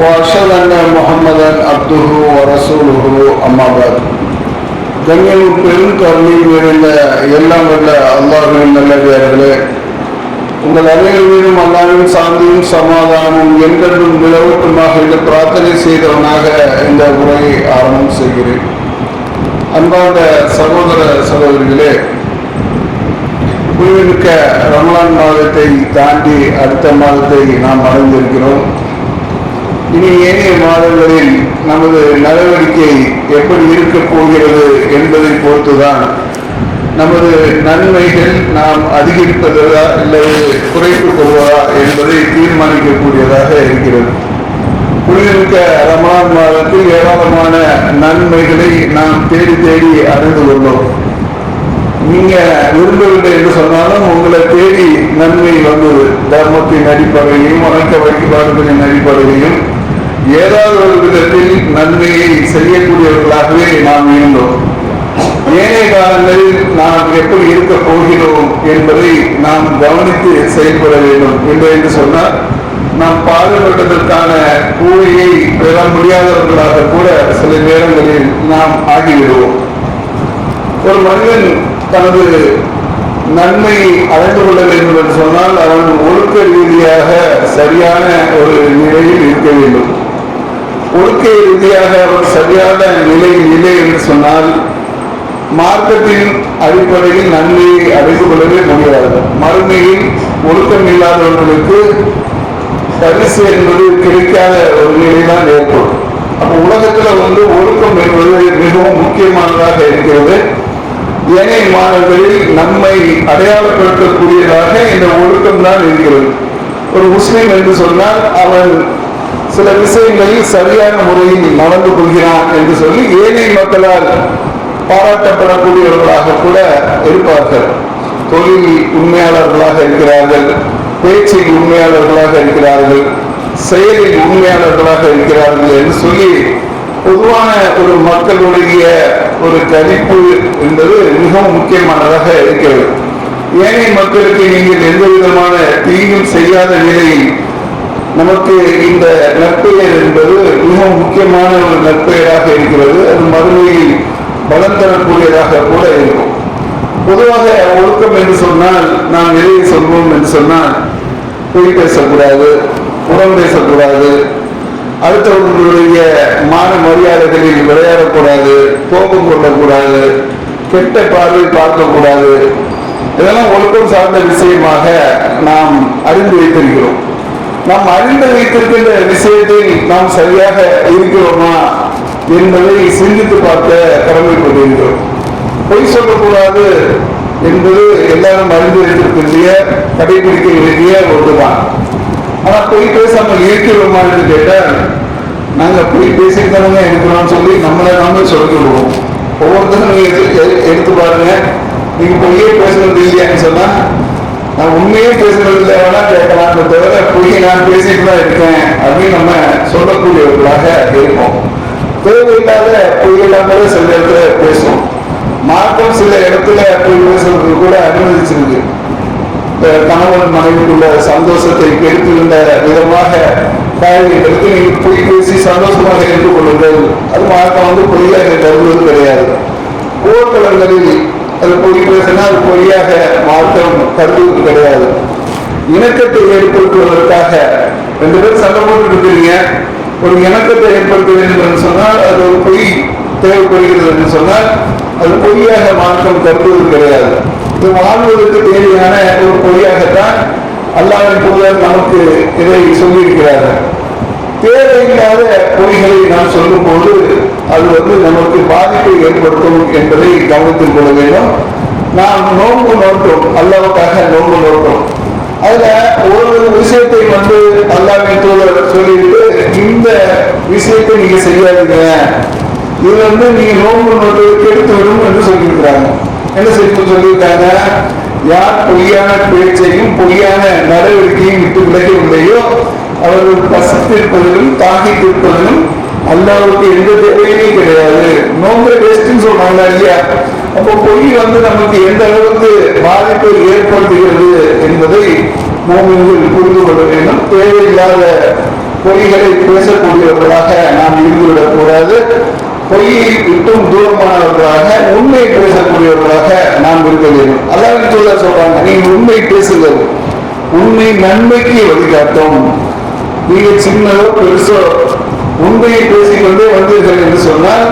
وأشهد أن محمدا عبده ورسوله أما بعد கண்ணியம் பெரும் கருணையில் நிறைந்த எல்லாம் வல்ல அல்லாஹுவின் நல்லடியார்களே உங்கள் அனைவரும் மீதும் அல்லாவின் சாந்தியும் சமாதானமும் என்றென்றும் நிலவட்டுமாக என்று பிரார்த்தனை செய்தவனாக இந்த உரையை ஆரம்பம் செய்கிறேன் அன்பார்ந்த சகோதர சகோதரிகளே புரிவிமிக்க ரமலான் மாதத்தை தாண்டி அடுத்த மாதத்தை நாம் அடைந்திருக்கிறோம் இனி ஏனைய மாதங்களில் நமது நடவடிக்கை எப்படி இருக்கப் போகிறது என்பதை பொறுத்துதான் நமது நன்மைகள் நாம் அதிகரிப்பதா அல்லது குறைத்துக் கொள்வதா என்பதை தீர்மானிக்கக்கூடியதாக இருக்கிறது. புரிதமிக்க ரமலான் மாதத்தில் ஏராளமான நன்மைகளை நாம் தேடி தேடி அறிந்து கொண்டோம். நீங்க விரும்பவில்லை என்று சொன்னாலும் உங்களை தேடி நன்மை வந்தது. தர்மத்தின் அடிப்படையிலும் வணக்க வழிபாடுகளின் அடிப்படையிலும் ஏதாவது ஒரு விதத்தில் நன்மையை செய்யக்கூடியவர்களாகவே நாம் இருந்தோம். ஏனைய காலங்களில் நாம் எப்படி இருக்க போகிறோம் என்பதை நாம் கவனித்து செயல்பட வேண்டும் இல்லை என்று சொன்னால் நாம் பாடுபட்டதற்கான கூலியை பெற முடியாதவர்களாக கூட சில நேரங்களில் நாம் ஆகிவிடுவோம். ஒரு மனிதன் தனது நன்மையை அடைந்து கொள்ள வேண்டும் என்று சொன்னால் அவன் ஒழுக்க ரீதியாக சரியான ஒரு நிலையில் இருக்க வேண்டும். ஒழுக்கை ரீதியாக அவர் சரியான நிலையில் இல்லை என்று சொன்னால் மார்க்கத்தின் அடிப்படையில் நன்மையை அடைந்து கொள்ளவே முடியாது. மறுமையில் ஒழுக்கம் இல்லாதவர்களுக்கு பரிசு என்பது கிடைக்காத ஒரு நிலைதான் ஏற்படும். அப்போ உலகத்துல வந்து ஒழுக்கம் என்பது மிகவும் முக்கியமானதாக இருக்கிறது. ஏனைய மாணவர்களில் நம்மை அடையாளப்படுத்தக்கூடியதாக இந்த ஒழுக்கம் தான் இருக்கிறது. ஒரு முஸ்லீம் என்று சொன்னால் அவன் சில விஷயங்களில் சரியான முறையில் நடந்து கொள்கிறான் என்று சொல்லி ஏழை மக்களால் பாராட்டப்படக்கூடியவர்களாக கூட இருப்பார்கள். தொழில் உண்மையாளர்களாக இருக்கிறார்கள் பேச்சில் உண்மையாளர்களாக இருக்கிறார்கள் செயலில் உண்மையாளர்களாக இருக்கிறார்கள் என்று சொல்லி பொதுவான ஒரு மக்களுடைய ஒரு கணிப்பு என்பது மிகவும் முக்கியமானதாக இருக்கிறது. ஏனைய மக்களுக்கு நீங்கள் எந்த விதமான தீங்கும் செய்யாத நிலையில் நமக்கு இந்த நற்பெயர் என்பது மிகவும் முக்கியமான ஒரு நற்பெயராக இருக்கிறது. அது மறுமையில் பலம் தரக்கூடியதாக கூட இருக்கும். பொதுவாக ஒழுக்கம் என்று சொன்னால் நாம் எதை சொல்வோம் என்று சொன்னால் பொய் பேசக்கூடாது புறம் பேசக்கூடாது அடுத்தவர்களுடைய மான மரியாதைகளில் விளையாடக்கூடாது கோபம் கொள்ளக்கூடாது கெட்ட பார்வை பார்க்கக்கூடாது. இதெல்லாம் ஒழுக்கம் சார்ந்த விஷயமாக நாம் அறிந்து வைத்திருக்கிறோம். நாம் அறிந்து வைத்திருக்கின்ற விஷயத்தில் நாம் சரியாக இருக்கிறோமா என்பதை சிந்தித்து பார்க்க கடமைப்பட்டிருக்கிறோம். பொய் சொல்லக்கூடாது என்பது எல்லாரும் அறிந்து வைத்திருக்கின்ற கடைபிடிக்க வேண்டிய ஒன்றுதான். ஆனா பொய் பேசாமல் இருக்கிறோமா என்று கேட்டால் நாங்க பொய் பேசிக்கிறவங்க இருக்கிறோம்னு சொல்லி நம்மளை நாம சொல்லிடுவோம் ஒவ்வொருத்தரும் நீங்க எடுத்து- எடுத்து பாருங்க. நீங்க பொய்யே பேசுறது இல்லையான்னு சொன்னா நான் உண்மையே பேசுறதுல வேணா கேட்கலாம். தவிர பொய்யை நான் பேசிட்டு தான் இருக்கேன் அப்படின்னு நம்ம சொல்லக்கூடியவர்களாக இருப்போம். தேவையில்லாத பொய்யெல்லாம் சில இடத்துல பேசுவோம். மார்க்கம் சில இடத்துல போய் பேசுறது கூட அனுமதிச்சிருக்கு. கணவன் மனைவிக்குள்ள சந்தோஷத்தை கெடுத்துகின்ற விதமாக காரியங்களுக்கு நீங்கள் போய் பேசி சந்தோஷமாக இருந்து கொள்ளுங்கள் அது மார்க்கம் வந்து பொய்யாக கருதுவது கிடையாது. போர்க்களங்களில் அது பொய் பேசினா அது பொய்யாக மாற்றம் கருதுவது கிடையாது. இணக்கத்தை ஏற்படுத்துவதற்காக ரெண்டு பேரும் சண்டை போட்டு இருக்கிறீங்க ஒரு இணக்கத்தை ஏற்படுத்த வேண்டும் என்று சொன்னால் அது ஒரு பொய் தேவைப்படுகிறது என்று சொன்னால் அது பொய்யாக மாற்றம் கருதுவது கிடையாது. இது வாழ்வதற்கு தேவையான ஒரு பொய்யாகத்தான் அல்லாவின் பொருளால் நமக்கு இதை சொல்லியிருக்கிறார்கள். தேவையில்லாத பொய்களை நாம் சொல்லும் போது அது வந்து நமக்கு பாதிப்பை ஏற்படுத்தும் என்பதை கவனத்தில் கொள்ள வேண்டும். நாம் நோன்பு நோட்டோம் அல்லாவுக்காக நோன்பு நோட்டோம் அதுல ஒரு விஷயத்தை வந்து அல்லாவின் தூதர் சொல்லிட்டு இந்த விஷயத்தை நீங்க செய்யாதீங்க. இது வந்து நீங்க நோன்பு நோட்டு கெடுத்து விடும் என்று சொல்லியிருக்கிறாங்க. என்ன செய்ய சொல்லியிருக்காங்க? யார் பொய்யான பேச்சையும் பொய்யான நடவடிக்கையும் விட்டு விலகவில்லையோ அவர்கள் பசித்திருப்பதிலும் தாகித்திருப்பதிலும் அல்லாவுக்கு எந்த தேவையுமே கிடையாது. நோம்பு பெஸ்ட்னு சொல்றாங்க இல்லையா? அப்போ பொய் வந்து நமக்கு எந்த அளவுக்கு பாதிப்பை ஏற்படுத்துகிறது என்பதை மோமின்கள் புரிந்து கொள்ள வேண்டும். தேவையில்லாத பொய்களை பேசக்கூடியவர்களாக நாம் இருந்துவிடக் கூடாது பொய்யை விட்டும் தூரமானவர்களாக உண்மை பேசக்கூடியவர்களாக நாம் இருக்க வேண்டும். அதாவது சொல்ல சொல்றாங்க? நீங்க உண்மை பேசுங்கள். உண்மை நன்மைக்கு வழிகாட்டும். நீங்க சின்னதோ பெருசோ உண்மையை பேசிக்கொண்டே வந்தீர்கள் என்று சொன்னால்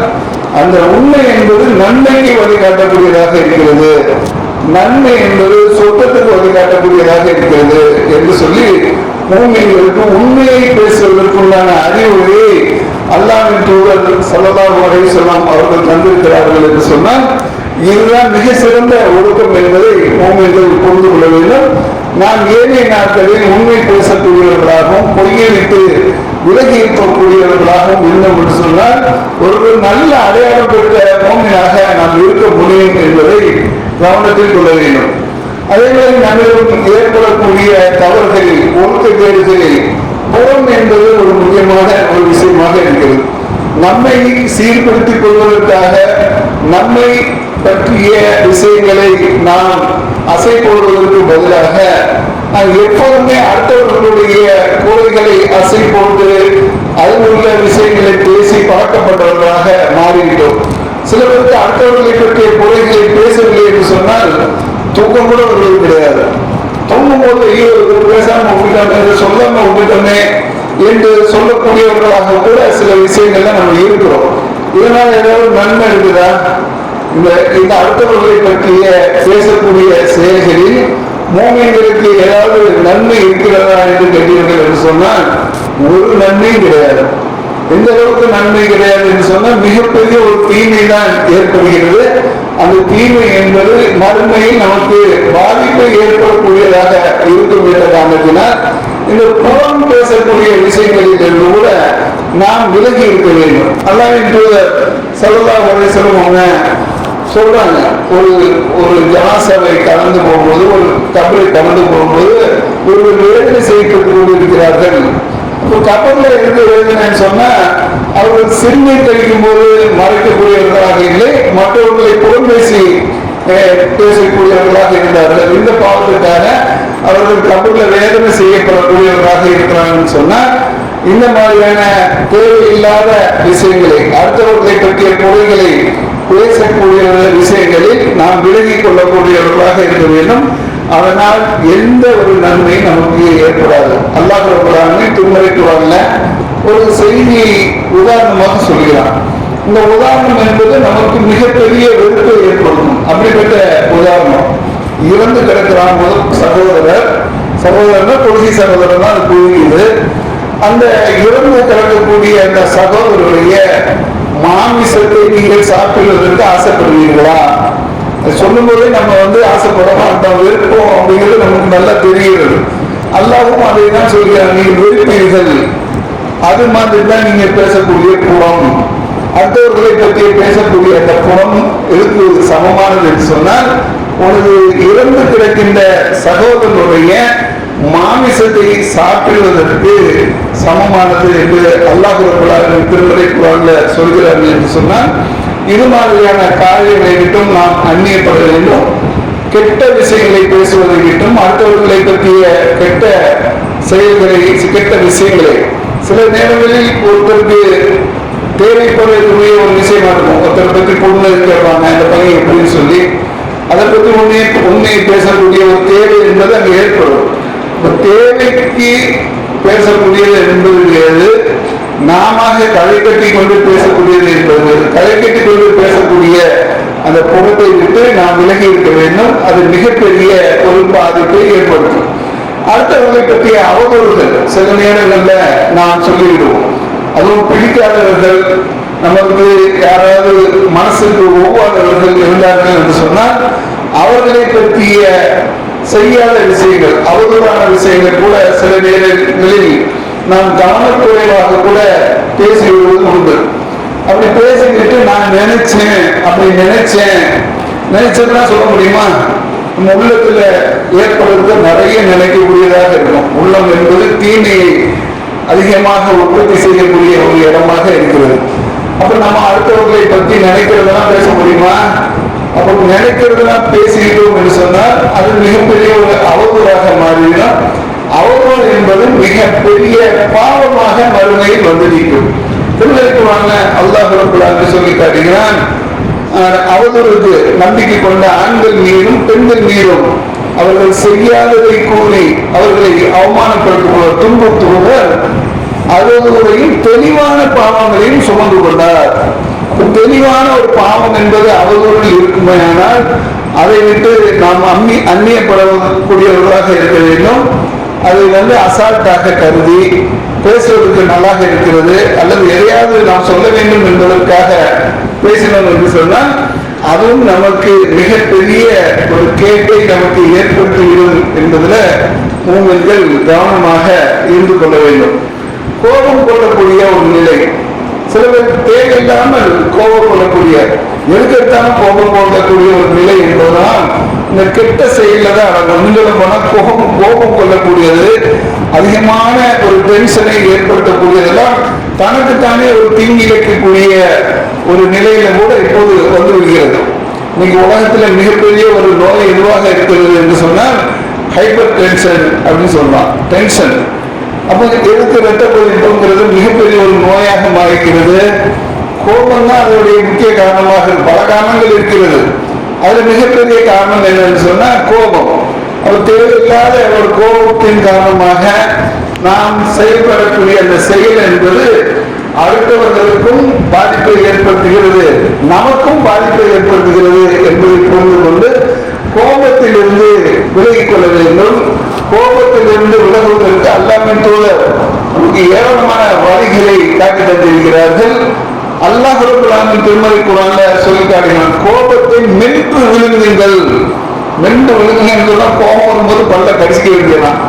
அந்த உண்மை என்பது நன்மைக்கு வழிகாட்டக்கூடியதாக இருக்கிறது. நன்மை என்பது சொத்தத்துக்கு வழிகாட்டக்கூடியதாக இருக்கிறது என்று சொல்லி மூமியங்களுக்கு உண்மையை பேசுவதற்குண்டான அறிவுரை அல்லாவின் தூதர் சல்லல்லாஹு அலைஹி சொல்லாம் அவர்கள் தந்திருக்கிறார்கள் என்று சொன்னால் இதுதான் மிக சிறந்த ஒழுக்கம் என்பதை மூமியர்கள் புரிந்து கொள்ள வேண்டும். நாம் ஏனைய நாட்களில் உண்மை பேசக்கூடியவர்களாகவும் பொய்யை விட்டு விலகி இருக்கக்கூடியவர்களாகவும் இருந்தோம் என்று சொன்னால் ஒரு நல்ல அடையாளம் பெற்ற மோமினாக நாம் இருக்க முடியும் என்பதை கவனத்தில் கொள்ள வேண்டும். அதே மாதிரி நம்மிடம் ஏற்படக்கூடிய தவறுகளில் ஒழுக்க கேடுகளில் புறம் என்பது ஒரு முக்கியமான ஒரு விஷயமாக இருக்கிறது. நம்மை சீர்படுத்திக் கொள்வதற்காக நம்மை பற்றிய விஷயங்களை நாம் அசை போடுவதற்கு பதிலாக எப்போதுமே அடுத்தவர்களுடைய குறைகளை அசை போட்டு அதில் உள்ள விஷயங்களை பேசி பழக்கப்பட்டவர்களாக மாறிவிட்டோம். சில பேருக்கு அடுத்தவர்களை பற்றிய குறைகளை பேசவில்லை என்று சொன்னால் தூக்கம் கூட அவர்களுக்கு கிடையாது. தூங்கும் போது ஐயோ பேசாம விட்டுட்டோமே சொல்லாம விட்டுட்டோமே என்று சொல்லக்கூடியவர்களாக கூட சில விஷயங்கள்ல நம்ம இருக்கிறோம். இதனால் ஏதாவது நன்மை இருக்குதா? இந்த இந்த அடுத்தவர்களை பற்றிய பேசக்கூடிய செயல்களில் மோமியங்களுக்கு ஏதாவது நன்மை இருக்கிறதா என்று கேட்டீர்கள் என்று சொன்னால் ஒரு நன்மையும் கிடையாது. எந்த அளவுக்கு நன்மை கிடையாது என்று சொன்னால் மிகப்பெரிய ஒரு தீமை தான் ஏற்படுகிறது. அந்த தீமை என்பது மறுமையில் நமக்கு பாதிப்பை ஏற்படக்கூடியதாக இருக்கும் என்ற காரணத்தினால் இந்த புறம் பேசக்கூடிய விஷயங்களில் இருந்து கூட நாம் விலகி இருக்க வேண்டும். அல்லாவின் தூதர் சல்லா உரை சொல்லுவாங்க சொல்றாங்க ஒரு ஒரு ஜனாசபை கலந்து போகும்போது ஒரு கபரை கலந்து போகும்போது ஒரு வேதனை செய்யப்பட்டு கொண்டிருக்கிறார்கள் இப்போ கப்பல்ல இருந்து வேதனைன்னு சொன்னா அவர்கள் சிறுமை தெளிக்கும் போது மறைக்கக்கூடியவர்களாக இல்லை மற்றவர்களை புறம் பேசி அஹ், பேசக்கூடியவர்களாக இருந்தார்கள். இந்த பாவத்துக்காக அவர்கள் கபூர்ல வேதனை செய்யப்படக்கூடியவர்களாக இருக்கிறாங்கன்னு சொன்னா இந்த மாதிரியான தேவையில்லாத விஷயங்களை அடுத்தவர்களை பற்றிய குறைகளை பேசக்கூடிய விஷயங்களில் நாம் விலகிக் கொள்ளக்கூடியவர்களாக இருக்க வேண்டும். அதனால் எந்த ஒரு நன்மையும் நமக்கு ஏற்படாது. அல்லாஹ் ரபுல்லாமே தும்மரைக்கு வரல ஒரு செய்தி உதாரணமாக சொல்கிறான். இந்த உதாரணம் என்பது நமக்கு மிகப்பெரிய வெறுப்பை ஏற்படுத்தும். அப்படிப்பட்ட உதாரணம். இறந்து கிடக்கிறான் முதல் சகோதரர். சகோதரர் கொள்கை சகோதரர் தான் அது புரியுது. அந்த இறந்து கிடக்கக்கூடிய அந்த சகோதரருடைய மாமிசத்தை நீங்கள் சாப்பிடுவதற்கு ஆசைப்படுவீர்களா? சொல்லும் போதே நம்ம வந்து ஆசைப்பட மாட்டோம். விருப்பம் அப்படிங்கிறது நமக்கு நல்லா தெரிகிறது. அல்லாவும் அதை தான் சொல்கிறார். நீங்கள் விருப்பீர்கள் அது மாதிரி தான் நீங்க பேசக்கூடிய புறம். அடுத்தவர்களை பற்றி பேசக்கூடிய அந்த புறம் இருக்கு சமமானது என்று சொன்னால் உனது இறந்து கிடக்கின்ற சகோதரனுடைய மாமிசத்தை சாப்பிடுவதற்கு சமமானது என்று அல்லாஹ் ரபுல்லாஹின் திருமறை சொல்கிறார்கள் என்று சொன்னால் இது மாதிரியான காரியங்களை விட்டும் நாம் அந்நியப்பட வேண்டும். கெட்ட விஷயங்களை பேசுவதை விட்டும் அடுத்தவர்களை பற்றிய கெட்ட செயல்களை கெட்ட விஷயங்களை. சில நேரங்களில் ஒருத்தருக்கு தேவைப்படக்கூடிய ஒரு விஷயமா இருக்கும். ஒருத்தரை பற்றி பொண்ணு கேட்பாங்க அந்த பையன் எப்படின்னு சொல்லி அதை பற்றி உண்மையை உண்மையை பேசக்கூடிய ஒரு தேவை என்பது அங்கே ஏற்படும். இப்ப தேவைக்கு பேசக்கூடியது என்பது கிடையாது நாம களை கட்டி கொண்டு பேசக்கூடியது என்பது களை கட்டி கொண்டு பேசக்கூடிய அந்த புகத்தை விட்டு நாம் விலகி இருக்க வேண்டும். அது மிகப்பெரிய ஒரு பாதிப்பை ஏற்படுத்தும். அடுத்தவர்களை பற்றிய அவதூறுகள் சில நேரங்களில் நாம் சொல்லிவிடுவோம். அதுவும் பிடிக்காதவர்கள் நமக்கு யாராவது மனசுக்கு ஒவ்வாதவர்கள் இருந்தார்கள் என்று சொன்னால் அவர்களை பற்றிய செய்யாத விஷயங்கள் அவதூறான விஷயங்கள் கூட சில நேரங்களில் நாம் கவனக்குறைவாக கூட பேசி விடுவது உண்டு. அப்படி பேசிக்கிட்டு நான் நினைச்சேன் அப்படி நினைச்சேன். நினைச்சதுன்னா சொல்ல முடியுமா? நம்ம உள்ளத்துல ஏற்படுறது நிறைய நினைக்கக்கூடியதாக இருக்கும். உள்ளம் என்பது தீமையை அதிகமாக உற்பத்தி செய்யக்கூடிய ஒரு இடமாக இருக்கிறது. அப்ப நம்ம அடுத்தவர்களை பற்றி நினைக்கிறதெல்லாம் பேச முடியுமா? அப்ப நினைக்கிறதெல்லாம் பேசிக்கிட்டோம் என்று சொன்னால் அது மிகப்பெரிய ஒரு அவதூறாக மாறிடும் அவதூறு என்பது மிகப்பெரிய பாவமாக மறுமையில் வந்து நிற்கும் திருவிழாக்குவாங்க அல்லாஹ் ரபுல்லான்னு சொல்லி காட்டுகிறான். அவதூறுக்கு நம்பிக்கை கொண்ட ஆண்கள் மீதும் பெண்கள் மீதும் அவர்கள் செய்யாததை கூறி அவர்களை அவமானப்படுத்துபவர் துன்புறுத்துபவர் அவதூறையும் தெளிவான பாவங்களையும் சுமந்து கொண்டார். தெளிவான ஒரு பாவம் என்பது அவதூறில் இருக்குமேயானால் அதை விட்டு நாம் அம்மி அந்நியப்படக்கூடியவர்களாக இருக்க வேண்டும். அதை வந்து அசால்ட்டாக கருதி பேசுவதற்கு நல்லாக இருக்கிறது அல்லது எதையாவது நாம் சொல்ல வேண்டும் என்பதற்காக பேசினோம் என்று சொன்னால் அதுவும் நமக்கு மிகப்பெரிய ஒரு கேட்டை நமக்கு ஏற்படுத்திவிடும் என்பதுல உங்கள் கவனமாக இருந்து கொள்ள வேண்டும். கோபம் கொள்ளக்கூடிய ஒரு நிலை. சில பேர் தேவையில்லாமல் கோபம் கொள்ளக்கூடிய எதுக்கெடுத்தாலும் கோபம் கொள்ளக்கூடிய ஒரு நிலை என்பதுதான் இந்த கெட்ட செயல தான் அடங்கும் நீங்களும் கோபம் கோபம் கொள்ளக்கூடியது. அதிகமான ஒரு டென்ஷனை ஏற்படுத்தக்கூடியதெல்லாம் தனக்குத்தானே ஒரு தீங்கிழைக்கக்கூடிய ஒரு நிலையில கூட இப்போது வந்து விடுகிறது. இன்னைக்கு உலகத்துல மிகப்பெரிய ஒரு நோய் எதுவாக இருக்கிறது என்று சொன்னால் ஹைப்பர் டென்ஷன் அப்படின்னு சொல்லலாம் டென்ஷன் அப்போ எழுத்து ரத்த மிகப்பெரிய ஒரு நோயாக மாறிக்கிறது. கோபம் தான் அதனுடைய முக்கிய காரணமாக பல காரணங்கள் இருக்கிறது. அதுல மிகப்பெரிய காரணம் என்னன்னு சொன்னா கோபம். அது தேவையில்லாத ஒரு கோபத்தின் காரணமாக நாம் செயல்படக்கூடிய அந்த செயல் என்பது அடுத்தவர்களுக்கும் பாதிப்பை ஏற்படுத்துகிறது. நமக்கும் பாதிப்பை ஏற்படுத்துகிறது என்பதை புரிந்து கொண்டு கோபத்திலிருந்து விலகிக் கொள்ள வேண்டும். கோபத்திலிருந்து விலகுவதற்கு அல்லாமின் தூதர் நமக்கு ஏராளமான வழிகளை காட்டி தந்திருக்கிறார்கள். அல்லாஹ் ரபுல்லாமின் திருமலை குரான்ல சொல்லி காட்டினான் கோபத்தை மென்று விழுங்குங்கள். மென்று விழுங்குங்கன்னு சொன்னா கோபம் வரும்போது பல்ல கடிக்க வேண்டியதான்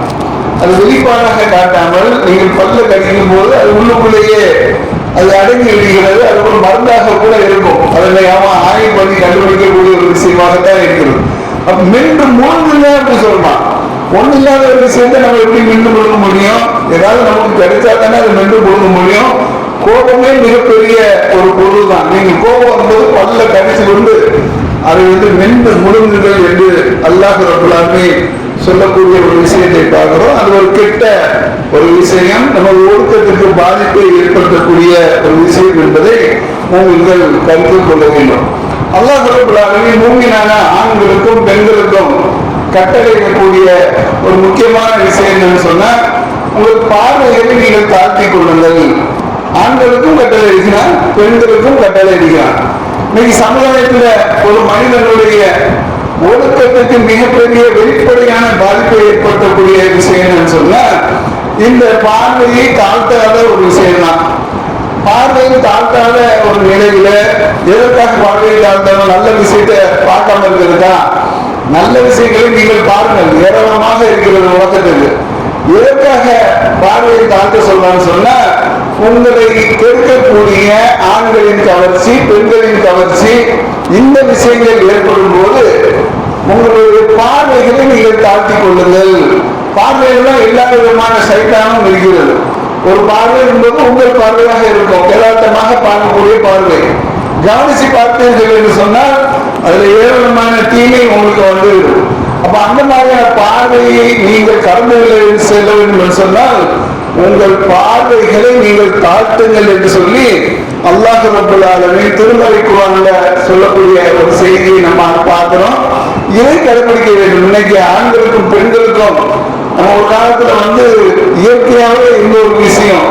அது வெளிப்பாடாக காட்டாமல் நீங்கள் பல்ல கடிக்கும் போது அது உள்ளுக்குள்ளேயே அது அடங்கி விடுகிறது அது ஒரு மருந்தாக கூட இருக்கும். அதில் அவன் ஆய்வு பண்ணி கண்டுபிடிக்கக்கூடிய ஒரு விஷயமாகத்தான் இருக்கிறது. மென்று மூழ்குங்க அப்படின்னு சொல்லலாம் ஒண்ணு இல்லாத ஒரு விஷயத்தை நம்ம எப்படி மென்று கொடுக்க முடியும்? ஏதாவது நமக்கு கிடைச்சா தானே அதை மென்று கொடுக்க முடியும். கோபமே மிகப்பெரிய ஒரு பொருள் தான் நீங்க கோபம் வரும்போது பல்ல கடிச்சு கொண்டு அதை வந்து மென்று முழுங்குங்கள் என்று அல்லாஹ் ரபுல்லாமே சொல்லக்கூடிய ஒரு விஷயத்தை பார்க்கிறோம். அது ஒரு கெட்ட ஒரு விஷயம். நம்ம ஒழுக்கத்திற்கு பாதிப்பை ஏற்படுத்தக்கூடிய ஒரு விஷயம் என்பதை நீங்கள் கருத்தில் கொள்ள வேண்டும். அல்லாஹ் ரபுல்லாமே மூமினான ஆண்களுக்கும் பெண்களுக்கும் கட்டளையிடக்கூடிய ஒரு முக்கியமான விஷயம் என்னன்னு சொன்னா உங்கள் பார்வையை நீங்கள் தாழ்த்தி கொள்ளுங்கள்? ஆண்களுக்கும் கட்டளை அடிக்கிறான் பெண்களுக்கும் கட்டளை அடிக்கிறான். இன்னைக்கு சமுதாயத்துல ஒரு மனிதனுடைய ஒழுக்கத்துக்கு மிகப்பெரிய வெளிப்படையான பாதிப்பை ஏற்படுத்தக்கூடிய விஷயம் என்னன்னு சொன்னா இந்த பார்வையை தாழ்த்தாத ஒரு விஷயம் தான் பார்வையை தாழ்த்தாத ஒரு நிலையில எதற்காக பார்வையை தாழ்த்தாலும் நல்ல விஷயத்தை பார்க்காம இருக்கிறதா? நல்ல விஷயங்களை நீங்கள் பாருங்கள். ஏராளமாக இருக்கிறது உலகத்துக்கு எதற்காக பார்வையை தாழ்த்த சொல்லலாம்னு சொன்னா உங்களை கெடுக்கக்கூடிய ஆண்களின் கவர்ச்சி பெண்களின் கவர்ச்சி இந்த விஷயங்கள் ஏற்படும் போது உங்களுடைய பார்வைகளை நீங்கள் தாழ்த்திக் கொள்ளுங்கள். பார்வைகள்லாம் எல்லா விதமான சைட்டானும் இருக்கிறது ஒரு பார்வை என்பது உங்கள் பார்வையாக இருக்கும். யதார்த்தமாக பார்க்கக்கூடிய பார்வை. கவனிச்சு பார்த்தீர்கள் என்று சொன்னால் அதுல ஏராளமான தீமை உங்களுக்கு வந்து அப்ப அந்த மாதிரியான பார்வையை நீங்கள் கடந்து செல்ல வேண்டும் என்று சொன்னால் உங்கள் பார்வைகளை நீங்கள் தாழ்த்துங்கள் என்று சொல்லி அல்லாஹ் ரபுல் ஆலமீன் திருமலை குரான்ல சொல்லக்கூடிய ஒரு செய்தியை நம்ம பார்க்கிறோம். இதை கடைபிடிக்க வேண்டும். இன்னைக்கு ஆண்களுக்கும் பெண்களுக்கும் நம்ம ஒரு காலத்துல வந்து இயற்கையாகவே இந்த ஒரு விஷயம்.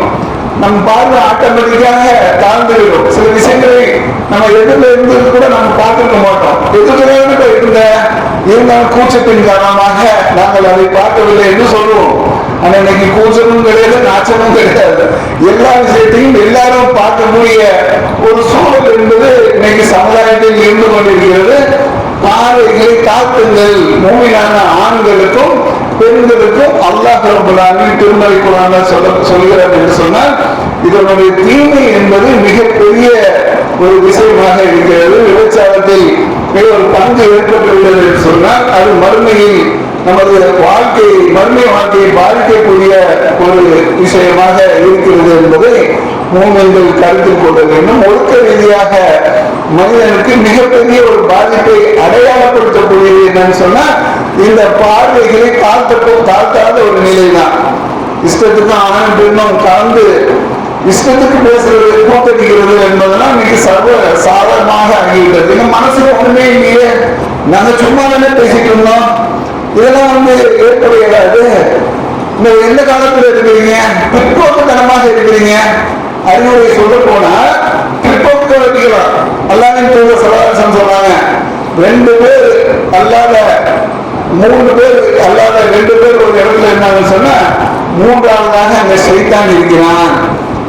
நம்ம பார்வை ஆட்டோமேட்டிக்காக தாழ்ந்துவிடும் சில விஷயங்களை நம்ம எதிரில் இருந்தது கூட நம்ம பார்த்துருக்க மாட்டோம். எதிர்த்து இருந்த இருந்தாலும் கூச்சத்தின் காரணமாக நாங்கள் அதை பார்க்கவில்லை என்று சொல்லுவோம். ஆனா இன்னைக்கு கூச்சமும் கிடையாது நாச்சமும் கிடையாது. எல்லா விஷயத்தையும் எல்லாரும் பார்க்கக்கூடிய ஒரு சூழல் என்பது இன்னைக்கு சமுதாயத்தில் இருந்து கொண்டிருக்கிறது. பார்வைகளை காத்துங்கள் மூமியான ஆண்களுக்கும் பெண்களுக்கும் அல்லாஹ் ரப்பல் திருமலை குரான சொல்ல சொல்கிறார் என்று சொன்னால் இதனுடைய தீமை என்பது மிகப்பெரிய ஒரு விஷயமாக இருக்கிறது. விபச்சாரத்தில் மிக ஒரு பங்கு ஏற்பட்டுள்ளது என்று சொன்னால் அது மறுமையில் நமது வாழ்க்கை மறுமை வாழ்க்கையை பாதிக்கக்கூடிய ஒரு விஷயமாக இருக்கிறது என்பதை மூமென்கள் கருத்தில் கொள்ள வேண்டும் ஒழுக்க ரீதியாக மனிதனுக்கு மிகப்பெரிய ஒரு பாதிப்பை அடையாளப்படுத்தக்கூடியது என்னன்னு சொன்னா இந்த பார்வைகளை தாழ்த்தப்போ தாழ்த்தாத ஒரு நிலைதான். இஷ்டத்துக்கு ஆணும் பெண்ணும் கலந்து இஷ்டத்துக்கு பேசுறது கூட்டடிக்கிறது என்பதெல்லாம் மிக சர்வ சாதாரணமாக ஆகிவிட்டது எங்க மனசுல ஒண்ணுமே இல்லையே. நாங்க சும்மா தானே பேசிட்டு இருந்தோம். இதெல்லாம் வந்து ஏற்படையாது இந்த எந்த காலத்துல இருக்கிறீங்க? பிற்போக்குத்தனமாக இருக்கிறீங்க. அறிவுரை சொல்ல போனா பிற்போக்கு வெட்டிக்கலாம் அல்லாவின் தூதர் சலாசன் சொன்னாங்க ரெண்டு பேர் அல்லாத மூன்று பேர் அல்லாத ரெண்டு பேர் ஒரு இடத்துல இருந்தாங்கன்னு சொன்னா மூன்றாவதாக அங்க சைத்தான் இருக்கிறான்.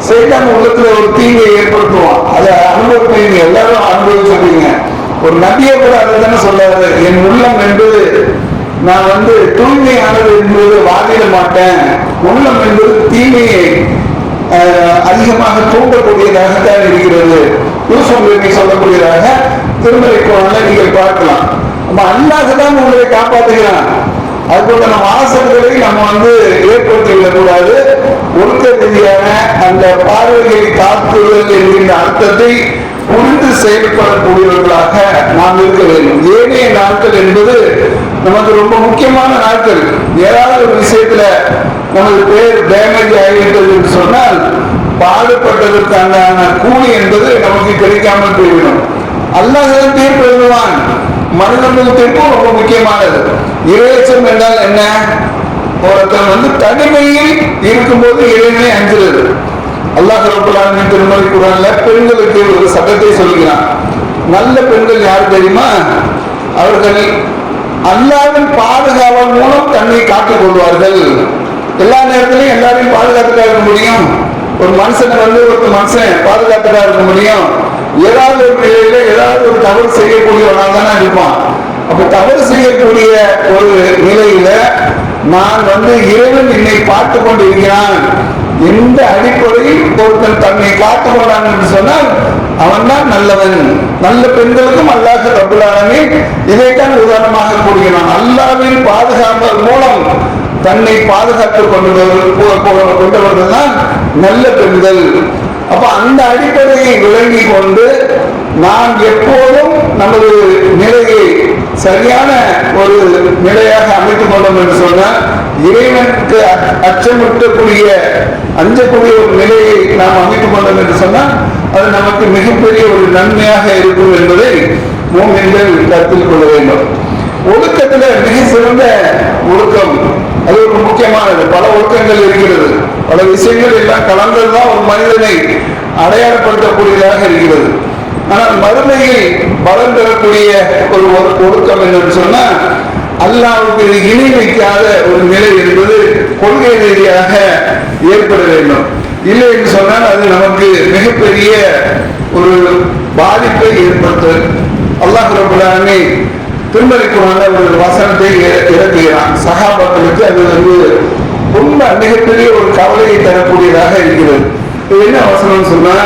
சைத்தான் உள்ளத்துல ஒரு தீங்கை ஏற்படுத்துவான். அதை அனுபவிப்பீங்க. எல்லாரும் அனுபவிச்சிருக்கீங்க ஒரு நபியை கூட அதை தானே சொல்லாது. என் உள்ளம் என்பது நான் வந்து தூய்மையானது என்பது வாதிட மாட்டேன். உள்ளம் என்பது தீமையை. அதிகமாக தூண்டக்கூடியதாகத்தான் இருக்கிறது யூசுப் சொல்லக்கூடியதாக திருமலை கோணல நீங்கள் பார்க்கலாம். நம்ம அல்லாஹ் தான் உங்களை காப்பாற்றுகிறான். அதுபோல நம்ம ஆசைகளை நம்ம வந்து ஏற்படுத்தி கூடாது ஒழுக்க ரீதியான அந்த பார்வைகளை தாக்குதல் என்கின்ற அர்த்தத்தை புரிந்து செயல்படக்கூடியவர்களாக நாம் இருக்க வேண்டும். ஏனைய நாட்கள் என்பது நமக்கு ரொம்ப முக்கியமான நாட்கள். ஏதாவது ஒரு விஷயத்துல நமது பேர் டேமேஜ் ஆகிவிட்டது என்று சொன்னால் பாடுபட்டதற்கான கூலி என்பது நமக்கு கிடைக்காமல் போய்விடும். அல்லாஹ் தீர்ப்பு எழுதுவான். மனிதர்கள் தீர்ப்பும் ரொம்ப முக்கியமானது. இறைச்சம் என்றால் என்ன? ஒருத்தன் வந்து தனிமையில் இருக்கும்போது இறைவனை அஞ்சுறது. அல்லாஹ் ரபுல்லாமின் திருமலை குரான்ல பெண்களுக்கு ஒரு சட்டத்தை சொல்கிறான். நல்ல பெண்கள் யார் தெரியுமா? அவர்கள் அல்லாவின் பாதுகாவல் மூலம் தன்னை காட்டிக் கொள்வார்கள். எல்லா நேரத்திலையும் எல்லாரையும் பாதுகாத்துட்டா இருக்க முடியும். ஒரு மனுஷனை வந்து ஒரு மனுஷன் பாதுகாத்துட்டா இருக்க முடியும். ஏதாவது ஒரு நிலையில ஏதாவது ஒரு தவறு செய்யக்கூடியவனாக தானே இருப்பான். அப்ப தவறு செய்யக்கூடிய ஒரு நிலையில நான் வந்து இறைவன் என்னை பார்த்து கொண்டு இருக்கிறான் எந்த அடிப்படையில் ஒருத்தன் தன்னை காத்து போறான் என்று சொன்னால் அவன் தான் நல்லவன். நல்ல பெண்களுக்கும் அல்லாஹ் ரபுல்லானே இதைத்தான் உதாரணமாக கூறுகிறான். அல்லாவின் பாதுகாப்பு மூலம் தன்னை பாதுகாத்துக் கொண்டவர்கள் கொண்டவர்கள் தான் நல்ல பெண்கள். அப்ப அந்த அடிப்படையை விளங்கி கொண்டு நாம் எப்போதும் நமது நிலையை சரியான ஒரு நிலையாக அமைத்துக் கொண்டோம் என்று சொன்னால் இறைவனுக்கு அச்சமிட்டக்கூடிய அஞ்சக்கூடிய ஒரு நிலையை நாம் அமைத்துக் கொண்டோம் என்று சொன்னால் அது நமக்கு மிகப்பெரிய ஒரு நன்மையாக இருக்கும் என்பதை மூமின்கள் கருத்தில் கொள்ள வேண்டும். ஒழுக்கத்துல மிக சிறந்த ஒழுக்கம் அது ஒரு முக்கியமானது. பல ஒழுக்கங்கள் இருக்கிறது. பல விஷயங்கள் எல்லாம் கலந்ததுதான் ஒரு மனிதனை அடையாளப்படுத்தக்கூடியதாக இருக்கிறது. ஆனால் மறுமையில் பலம் பெறக்கூடிய ஒரு ஒழுக்கம் என்று சொன்னால் அல்லாவுக்கு இணை வைக்காத ஒரு நிலை என்பது கொள்கை ரீதியாக ஏற்பட வேண்டும். இல்லை என்று சொன்னால் அது நமக்கு மிகப்பெரிய ஒரு பாதிப்பை ஏற்படுத்தும். அல்லாஹ் ரபுல்லாமே திருமலைக்குமான ஒரு வசனத்தை இற- இறக்குகிறான் சகாபாக்களுக்கு அது வந்து ரொம்ப மிகப்பெரிய ஒரு கவலையை தரக்கூடியதாக இருக்கிறது. இது என்ன வசனம் சொன்னா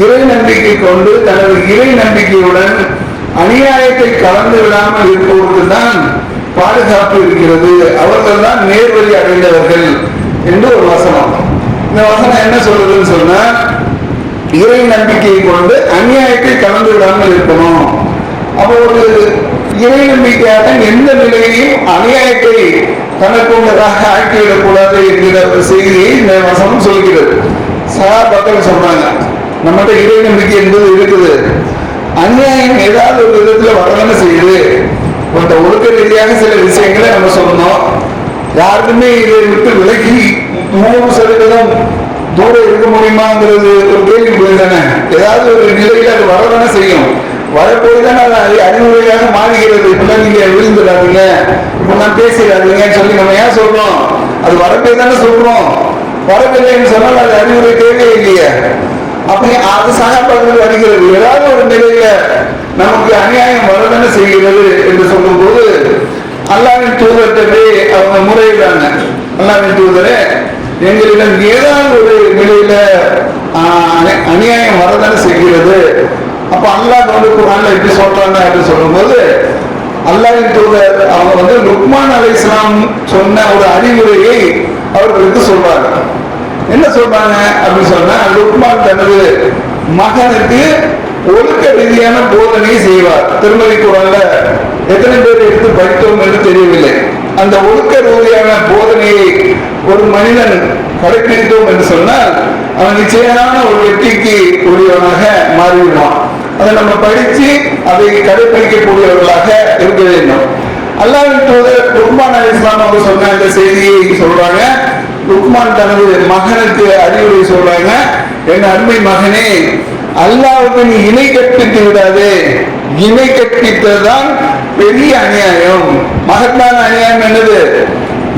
இறை நம்பிக்கை கொண்டு தனது இறை நம்பிக்கையுடன் அநியாயத்தை கலந்து விடாமல் இருப்பவருக்கு தான் பாதுகாப்பு இருக்கிறது. அவர்கள் தான் நேர்வழி அடைந்தவர்கள் என்று ஒரு வசனம். இந்த வசனம் என்ன சொல்றதுன்னு சொன்னா இறை நம்பிக்கையை கொண்டு அநியாயத்தை கலந்து விடாமல் இருக்கணும். அப்போ ஒரு இறை நம்பிக்கையாக எந்த நிலையிலையும் அநியாயத்தை தனக்கு உள்ளதாக ஆக்கிவிடக்கூடாது என்கிற ஒரு செய்தியை இந்த வசனம் சொல்கிறது. சகாபாக்கள் சொன்னாங்க நம்மகிட்ட இறை நம்பிக்கை என்பது இருக்குது. அநியாயம் ஏதாவது ஒரு விதத்துல வரதான செய்யுது. இந்த ஒழுக்க ரீதியாக சில விஷயங்களை நம்ம சொன்னோம் யாருக்குமே இதை விட்டு விலகி நூறு சதவீதம் தூரம் இருக்க முடியுமாங்கிறது ஒரு கேள்வி தானே. ஏதாவது ஒரு நிலையில அது வரதான செய்யும். வரப்போய் அது அறிவுரையாக மாறுகிறது. இப்பெல்லாம் நீங்க விழுந்துடாதீங்க இப்பெல்லாம் பேசிடாதீங்கன்னு சொல்லி நம்ம ஏன் சொல்றோம்? அது வரப்பே தானே சொல்றோம். வரவில்லைன்னு சொன்னால் அது அறிவுரை தேவையே இல்லையே. அப்படி அது சகாபாக்கள் வருகிறது. ஏதாவது ஒரு நிலையில நமக்கு அநியாயம் வரதானே செய்கிறது என்று சொல்லும்போது தூதர்கிட்ட போய் அவங்க முறையிடுறாங்க அல்லாவின் தூதரே எங்களிடம் ஏதாவது ஒரு நிலையில ஆஹ், அநியாயம் வரதானே செய்கிறது. அப்ப அல்லாஹ் வந்து குரான்ல எப்படி சொல்றாங்க அப்படின்னு சொல்லும்போது அல்லாஹ்வின் தூதர் அவங்க வந்து லுக்மான் அலை இஸ்லாம் சொன்ன ஒரு அறிவுரையை அவர்களுக்கு சொல்றாங்க. என்ன சொல்றாங்க அப்படின்னு சொன்னா லுக்மான் தனது மகனுக்கு ஒழுக்க ரீதியான போதனை செய்வார். திருமதி குரான்ல எத்தனை பேர் எடுத்து படித்தோம் என்று தெரியவில்லை. அந்த ஒழுக்க ரீதியான போதனையை ஒரு மனிதன் கடைபிடித்தோம் என்று சொன்னால் அவன் நிச்சயமான ஒரு வெற்றிக்கு உரியவனாக மாறிவிடுவான். அதை நம்ம படித்து அதை கடைபிடிக்கக்கூடியவர்களாக இருக்க வேண்டும். அல்லாவின் தூதர் ருக்மான் அலி இஸ்லாம் அவங்க சொன்ன அந்த செய்தியை சொல்றாங்க. ருக்மான் தனது மகனுக்கு அறிவுரை சொல்றாங்க. என் அருமை மகனே அல்லாவுக்கு நீ இணை கற்பித்து விடாதே. இணை கற்பித்ததுதான் பெரிய அநியாயம். மகத்தான அநியாயம் என்னது?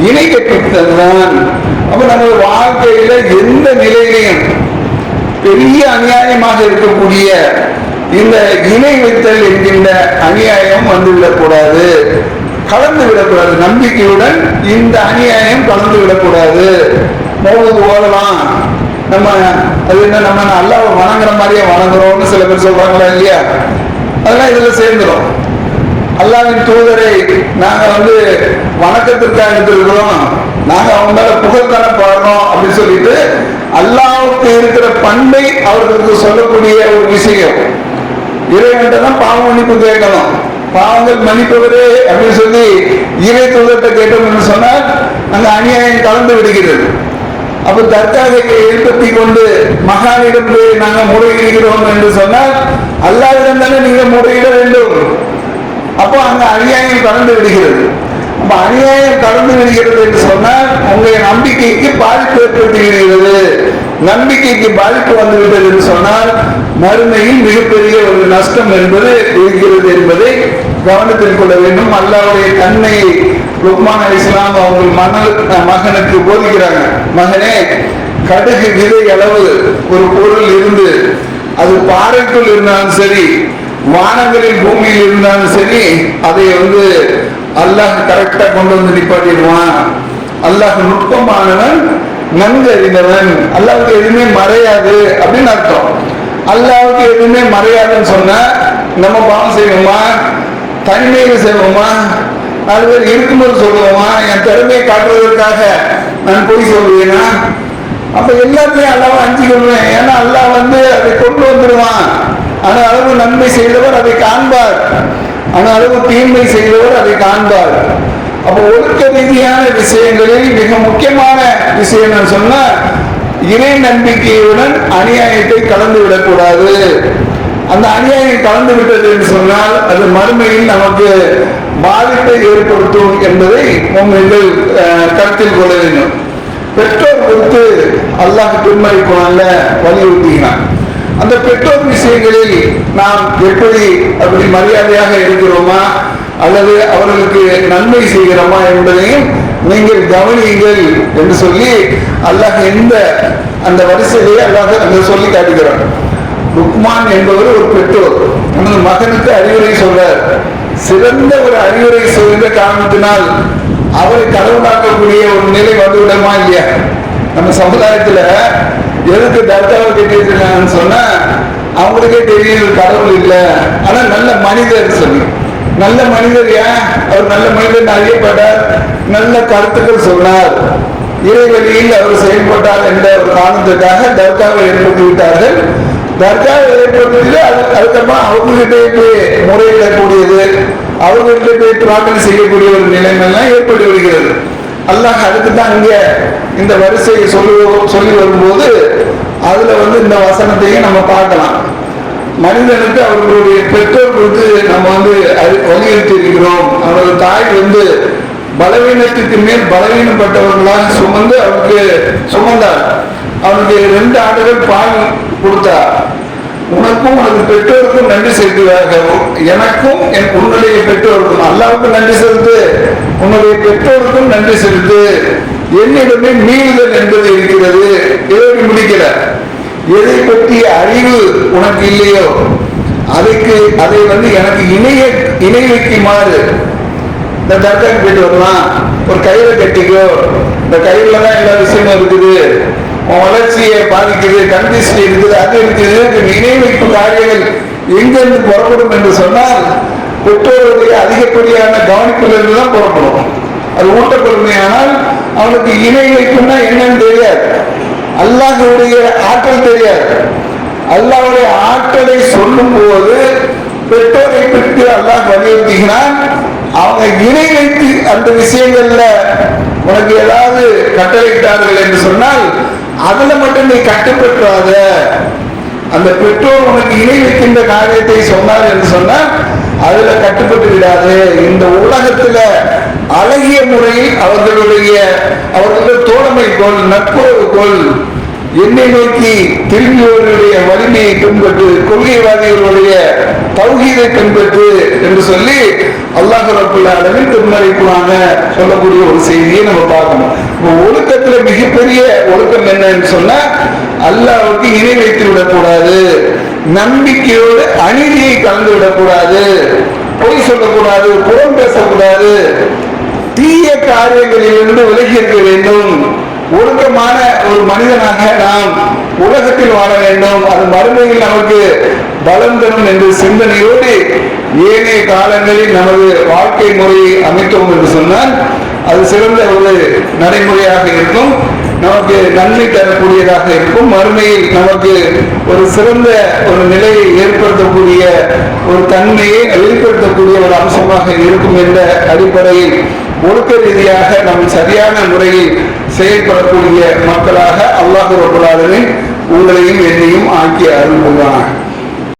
இணை கற்பித்ததுதான். அப்ப நம்ம வாழ்க்கையில எந்த நிலையிலையும் பெரிய அநியாயமாக இருக்கக்கூடிய இந்த இணை வைத்தல் என்கின்ற அநியாயம் வந்துவிடக்கூடாது. கலந்து விடக்கூடாது நம்பிக்கையுடன் இந்த அநியாயம் கலந்து விடக்கூடாது மோவது ஓதலாம். நம்ம அது என்ன நம்ம அல்லாஹ் வணங்குற மாதிரியே வணங்குறோம்னு சில பேர் சொல்றாங்களா இல்லையா? அதெல்லாம் இதுல சேர்ந்துடும் அல்லாவின் தூதரை நாங்க வந்து வணக்கத்திற்காக எடுத்திருக்கிறோம். நாங்க அவங்க மேல புகழ்தான பாடுறோம் அப்படின்னு சொல்லிட்டு அல்லாவுக்கு இருக்கிற பண்பை அவர்களுக்கு சொல்லக்கூடிய ஒரு விஷயம். இறைவன்கிட்ட தான் பாவ மன்னிப்பு கேட்கணும். பாவங்கள் மன்னிப்பவரே அப்படின்னு சொல்லி இறை தூதர்கிட்ட கேட்டோம்னு சொன்னால் அந்த அநியாயம் கலந்து விடுகிறது. அப்ப தற்காக ஏற்படுத்தி கொண்டு மகானிடம் போய் நாங்கள் முறையிடுகிறோம் என்று சொன்னால் அல்லாவிடம் தானே நீங்க முறையிட வேண்டும். அப்போ அங்க அநியாயம் கலந்து விடுகிறது. அநியாயம் கலந்து விடுகிறது என்று சொன்னால் உங்களுடைய நம்பிக்கைக்கு பாதிப்பு ஏற்படுத்தி நம்பிக்கைக்கு பாதிப்பு வந்துவிட்டது என்று சொன்னால் மறுமையில் மிகப்பெரிய ஒரு நஷ்டம் என்பது இருக்கிறது என்பதை கவனத்தில் கொள்ள வேண்டும். அல்லாவுடைய தன்மையை ருக்மான இஸ்லாம் அவங்க மகள் மகனுக்கு போதிக்கிறாங்க. மகனே கடுகு விதை அளவு ஒரு பொருள் இருந்து அது பாறைக்குள் இருந்தாலும் சரி வானங்களில் பூமியில் இருந்தாலும் சரி அதை வந்து அல்லாஹ் கரெக்டா கொண்டு வந்து நிப்பாட்டிடுவான். அல்லாஹ் நுட்பமானவன் நன்கு அறிந்தவன் அல்லாவுக்கு எதுவுமே மறையாது அப்படின்னு அர்த்தம். அல்லாவுக்கு எதுவுமே மறையாதுன்னு சொன்னா நம்ம பாவம் செய்வோமா? தனிமையில் செய்வோமா? அது பேர் இருக்கும்போது சொல்லுவோமா? என் திறமையை காட்டுவதற்காக நான் போய் சொல்லுவேனா? அப்ப எல்லாத்தையும் அல்லாவை கொள்வேன் ஏன்னா அல்லாஹ் வந்து அதை கொண்டு வந்துடுவான். ஆனா அளவு நன்மை செய்தவர் அதை காண்பார். ஆனாலும் தீமை செய்தவர் அதை காண்பார். அப்ப ஒழுக்க ரீதியான விஷயங்களில் மிக முக்கியமான விஷயம் சொன்னா இறை நம்பிக்கையுடன் அநியாயத்தை கலந்து விடக்கூடாது அந்த அநியாயம் கலந்து விட்டது என்று சொன்னால் அது மறுமையில் நமக்கு பாதிப்பை ஏற்படுத்தும் என்பதை நீங்கள் கருத்தில் கொள்ள வேண்டும். பெற்றோர் பொறுத்து அல்லாஹ் திருமறை குரான்ல வலியுறுத்துகிறான். அந்த பெற்றோர் விஷயங்களில் நாம் எப்படி அப்படி மரியாதையாக இருக்கிறோமா? அல்லது அவர்களுக்கு நன்மை செய்கிறோமா என்பதையும் நீங்கள் கவனியுங்கள் என்று சொல்லி அல்லாஹ் எந்த அந்த வரிசையிலேயே அல்லாஹ் அந்த சொல்லி காட்டுகிறார் ருக்மான் என்பவர் ஒரு பெற்றோர். தனது மகனுக்கு அறிவுரை சொல்றார். சிறந்த ஒரு அறிவுரை சொல்கிற காரணத்தினால் அவரை கடவுளாக்கக்கூடிய ஒரு நிலை வந்துவிடமா இல்லையா? நம்ம சமுதாயத்துல எதுக்கு தர்காவை கட்டியிருக்காங்கன்னு சொன்னா அவங்களுக்கே தெரியும் கடவுள் இல்லை. ஆனா நல்ல மனிதர் சொல்லி. நல்ல மனிதர் ஏன்? அவர் நல்ல மனிதன் அறியப்பட்டார். நல்ல கருத்துக்கள் சொன்னார். இறைவழியில் அவர் செயல்பட்டார் என்ற ஒரு காரணத்துக்காக தர்காவை ஏற்படுத்தி விட்டார்கள். தர்காவை ஏற்படுத்தி அது அதுக்கப்புறமா அவங்ககிட்டே போய் முறையிடக்கூடியது அவங்ககிட்ட போய் பிரார்த்தனை செய்யக்கூடிய ஒரு நிலைமையெல்லாம் ஏற்பட்டு வருகிறது. அல்லாஹ் அதுக்கு தான் இங்க இந்த வரிசையை சொல்லி சொல்லி வரும்போது அதுல வந்து இந்த வசனத்தையும் நம்ம பார்க்கலாம். மனிதனுக்கு அவர்களுடைய பெற்றோர் நம்ம வந்து வலியுறுத்தி இருக்கிறோம் அவரது தாய் வந்து பலவீனத்துக்கு மேல் பலவீனப்பட்டவர்களாக சுமந்து அவருக்கு சுமந்தார். அவனுக்கு ரெண்டு ஆண்டுகள் பால் கொடுத்தார். உனக்கும் உனது பெற்றோருக்கும் நன்றி செலுத்துவார்கள் எனக்கும் என் உன்னுடைய பெற்றோருக்கும் அல்லாவுக்கும் நன்றி செலுத்து. உன்னுடைய பெற்றோருக்கும் நன்றி செலுத்து. என்னிடமே மீறுதல் என்பது இருக்கிறது. இதோடு முடிக்கிற எதை பற்றிய அறிவு உனக்கு இல்லையோ? அதுக்கு அதை வந்து எனக்கு இணைய இணை வைக்குமாறு இந்த தர்காக்கு போயிட்டு வரலாம். ஒரு கயிறை கட்டிக்கோ. இந்த கயிறுல தான் எல்லா விஷயமும் இருக்குது. உன் வளர்ச்சியை பாதிக்குது கண்டிஸ்ட் இருக்குது அது இருக்குது. இந்த இணை காரியங்கள் எங்கிருந்து புறப்படும் என்று சொன்னால் பெற்றோருடைய அதிகப்படியான கவனிப்பிலிருந்து தான் புறப்படும். அது ஊட்டப்பொறுமையானால் அவனுக்கு இணை வைப்புன்னா என்னன்னு தெரியாது. அல்லாஹ்வுடைய ஆற்றல் தெரியாது. அல்லாவுடைய ஆற்றலை சொல்லும் போது பெற்றோரை பற்றி அல்லாஹ் வலியுறுத்துகிறான். அவங்க இணை வைத்து அந்த விஷயங்கள்ல உனக்கு ஏதாவது கட்டளையிட்டார்கள் என்று சொன்னால் அதுல மட்டும் நீ கட்டுப்பற்றாத அந்த பெற்றோர் உனக்கு இணை வைக்கின்ற காரியத்தை சொன்னார் என்று சொன்னால் அதுல கட்டுப்பட்டு விடாது. இந்த உலகத்துல அழகிய முறையில் அவர்களுடைய அவர்களுடைய தோழமை கொள் நட்புறவு கொள் என்னை நோக்கி திரும்பியவர்களுடைய வலிமையை பின்பற்று கொள்கைவாதிகளுடைய தௌகீதை பின்பற்று என்று சொல்லி அல்லாஹ் ரபுல்ல அளவில் திருமறைக்குள்ளாக சொல்லக்கூடிய ஒரு செய்தியை நம்ம பார்க்கணும். இப்போ ஒழுக்கத்துல மிகப்பெரிய ஒழுக்கம் என்னன்னு சொன்னா அல்லாவுக்கு இணை வைத்து விடக்கூடாது நம்பிக்கையோடு அநீதியை கலந்து விடக்கூடாது பொய் சொல்லக்கூடாது புறம் பேசக்கூடாது தீய காரியங்களிலிருந்து விலகி இருக்க வேண்டும். ஒழுக்கமான ஒரு மனிதனாக நாம் உலகத்தில் வாழ வேண்டும். அது மறுமையில் நமக்கு பலம் தரும் என்ற சிந்தனையோடு ஏனைய காலங்களில் நமது வாழ்க்கை முறையை அமைத்தோம் என்று சொன்னால் அது சிறந்த ஒரு நடைமுறையாக இருக்கும். நமக்கு நன்மை தரக்கூடியதாக இருக்கும். மறுமையில் நமக்கு ஒரு சிறந்த ஒரு நிலையை ஏற்படுத்தக்கூடிய ஒரு தன்மையை வெளிப்படுத்தக்கூடிய ஒரு அம்சமாக இருக்கும் என்ற அடிப்படையில் ஒழுக்க ரீதியாக நாம் சரியான முறையில் செயல்படக்கூடிய மக்களாக அல்லாஹ் ரபுல்லாலுமே உங்களையும் என்னையும் ஆக்கி அருள் கொள்வானாக